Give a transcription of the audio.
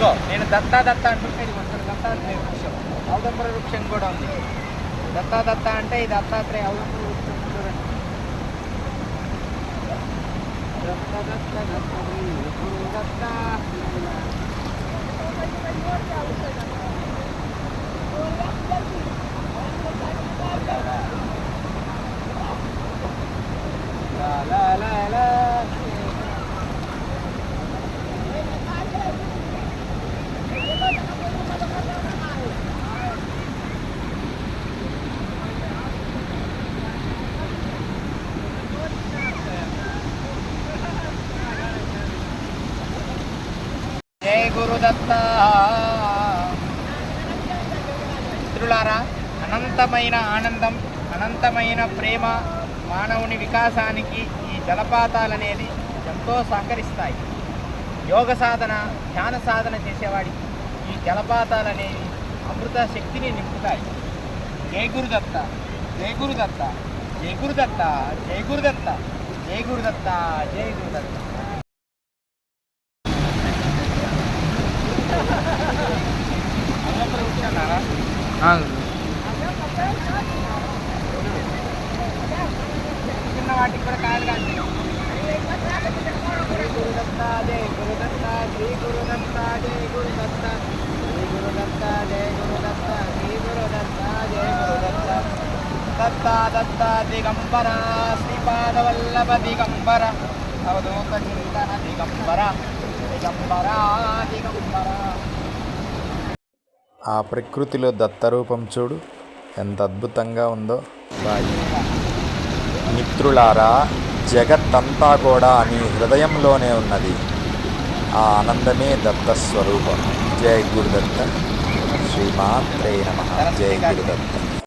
ఇదిగో నేను దత్తా దత్త అంటుంటే ఇది కొంచెం దత్తాత్రేయ వృక్షం. అవదంబర వృక్షం కూడా ఉంది. దత్తా దత్త అంటే ఇది దత్తాత్రేయ అవదంబర వృక్షం చూడండి. దత్త దత్త దత్త దత్త లా లా లా లా. జై గురుదత్త. మిత్రులారా అనంతమైన ఆనందం అనంతమైన ప్రేమ మానవుని వికాసానికి ఈ జలపాతాలనేది ఎంతో సహకరిస్తాయి. యోగ సాధన ధ్యాన సాధన చేసేవాడికి ఈ జలపాతాలనేవి అమృత శక్తిని నింపుతాయి. జై గురుదత్త జై గురుదత్త జై గురుదత్త జై గురుదత్త జై గురుదత్త జై గురుదత్త. చిన్న వాటికి కూడా కాదు కాదు గురుదత్త జై గురుదత్త శ్రీ గురుదత్త జై గురుదత్త శ్రీ గురుదత్త జై గురుదత్త శ్రీ గురుదత్త జై గురుదత్త దత్త దత్త దిగంబర శ్రీపాదవల్లభ దిగంబర అవధూత చింతన దిగంబర దిగంబర దిగంబర ఆ ప్రకృతిలో దత్తరూపం చూడు. ఎంత అద్భుతంగా ఉందో. బాయి. మిత్రులారా జగత్తంతా కూడా మీ హృదయంలోనే ఉన్నది. ఆ ఆనందమే దత్త స్వరూపం. జై గురుదత్త. శ్రీమాత్రే నమ. జై గురుదత్త.